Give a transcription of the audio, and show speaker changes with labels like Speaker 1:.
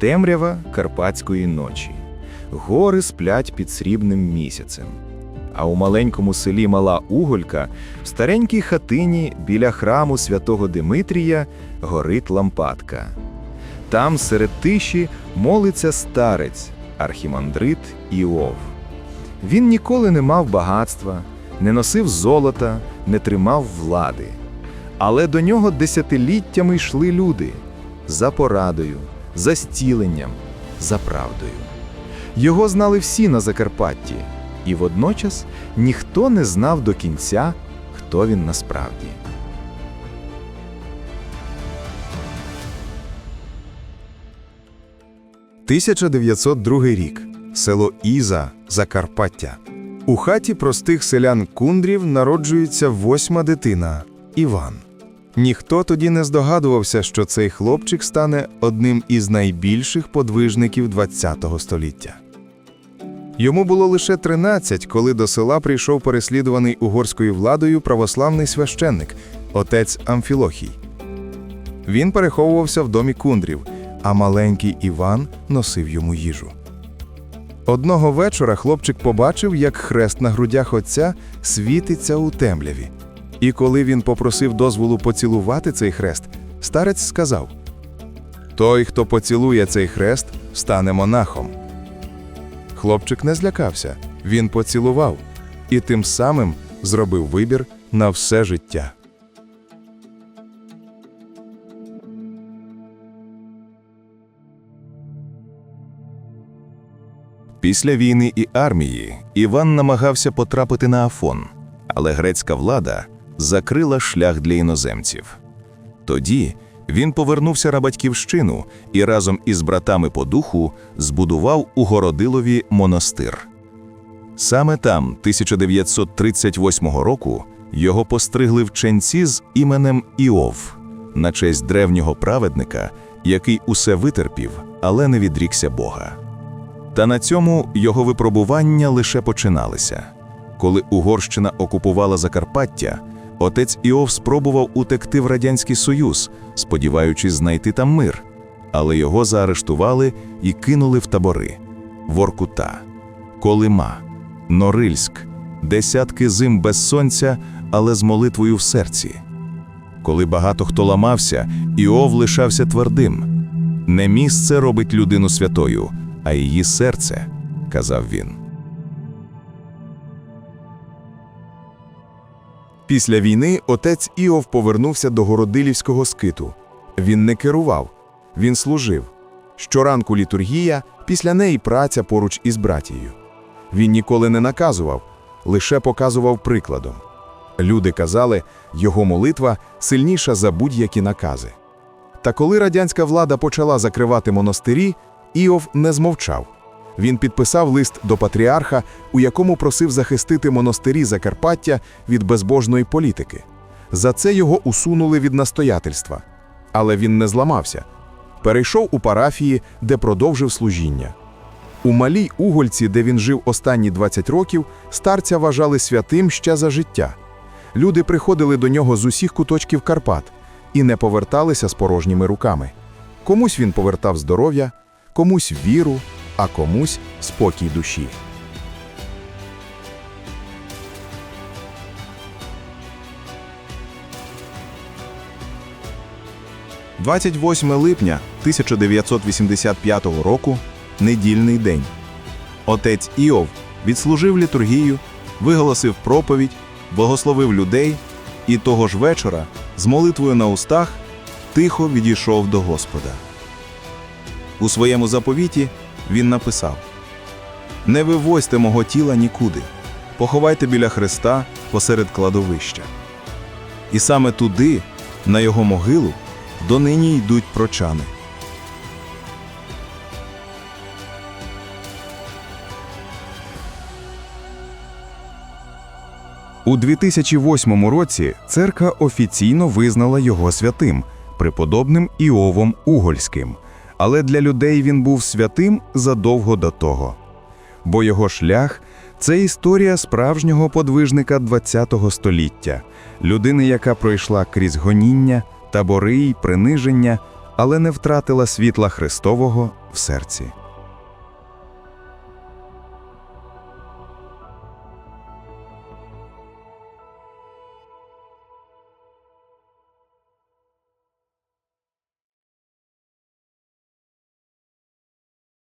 Speaker 1: Темрява карпатської ночі. Гори сплять під срібним місяцем. А у маленькому селі Мала Уголька, в старенькій хатині біля храму святого Димитрія, горить лампадка. Там серед тиші молиться старець, архімандрит Іов. Він ніколи не мав багатства, не носив золота, не тримав влади. Але до нього десятиліттями йшли люди за порадою, за стіленням, за правдою. Його знали всі на Закарпатті, і водночас ніхто не знав до кінця, хто він насправді. – 1902 рік. Село Іза, Закарпаття. У хаті простих селян кундрів народжується восьма дитина Іван. Ніхто тоді не здогадувався, що цей хлопчик стане одним із найбільших подвижників ХХ століття. Йому було лише 13, коли до села прийшов переслідуваний угорською владою православний священник, отець Амфілохій. Він переховувався в домі кундрів, а маленький Іван носив йому їжу. Одного вечора хлопчик побачив, як хрест на грудях отця світиться у темряві. І коли він попросив дозволу поцілувати цей хрест, старець сказав: Той, хто поцілує цей хрест, стане монахом. Хлопчик не злякався, він поцілував і тим самим зробив вибір на все життя. Після війни і армії Іван намагався потрапити на Афон, але грецька влада закрила шлях для іноземців. Тоді він повернувся на батьківщину і разом із братами по духу збудував у Городилові монастир. Саме там, 1938 року, його постригли вченці з іменем Іов на честь древнього праведника, який усе витерпів, але не відрікся Бога. Та на цьому його випробування лише починалися. Коли Угорщина окупувала Закарпаття, отець Іов спробував утекти в Радянський Союз, сподіваючись знайти там мир, але його заарештували і кинули в табори Воркута, Колима, Норильськ, десятки зим без сонця, але з молитвою в серці. Коли багато хто ламався, Іов лишався твердим. Не місце робить людину святою, а її серце, казав він. Після війни отець Іов повернувся до Городилівського скиту. Він не керував, він служив. Щоранку літургія, після неї праця поруч із братією. Він ніколи не наказував, лише показував прикладом. Люди казали, його молитва сильніша за будь-які накази. Та коли радянська влада почала закривати монастирі, Іов не змовчав. Він підписав лист до патріарха, у якому просив захистити монастирі Закарпаття від безбожної політики. За це його усунули від настоятельства. Але він не зламався. Перейшов у парафії, де продовжив служіння. У малій угольці, де він жив останні 20 років, старця вважали святим ще за життя. Люди приходили до нього з усіх куточків Карпат і не поверталися з порожніми руками. Комусь він повертав здоров'я, комусь віру, а комусь спокій душі. – 28 липня 1985 року недільний день. Отець Іов відслужив літургію, виголосив проповідь, благословив людей і того ж вечора з молитвою на устах тихо відійшов до Господа. У своєму заповіті він написав: Не вивозьте мого тіла нікуди, поховайте біля Христа посеред кладовища. І саме туди, на його могилу, донині йдуть прочани. У 2008 році церква офіційно визнала його святим, преподобним Іовом Угольським – але для людей він був святим задовго до того. Бо його шлях це історія справжнього подвижника ХХ століття, людини, яка пройшла крізь гоніння, табори й приниження,
Speaker 2: але не втратила світла Христового в серці.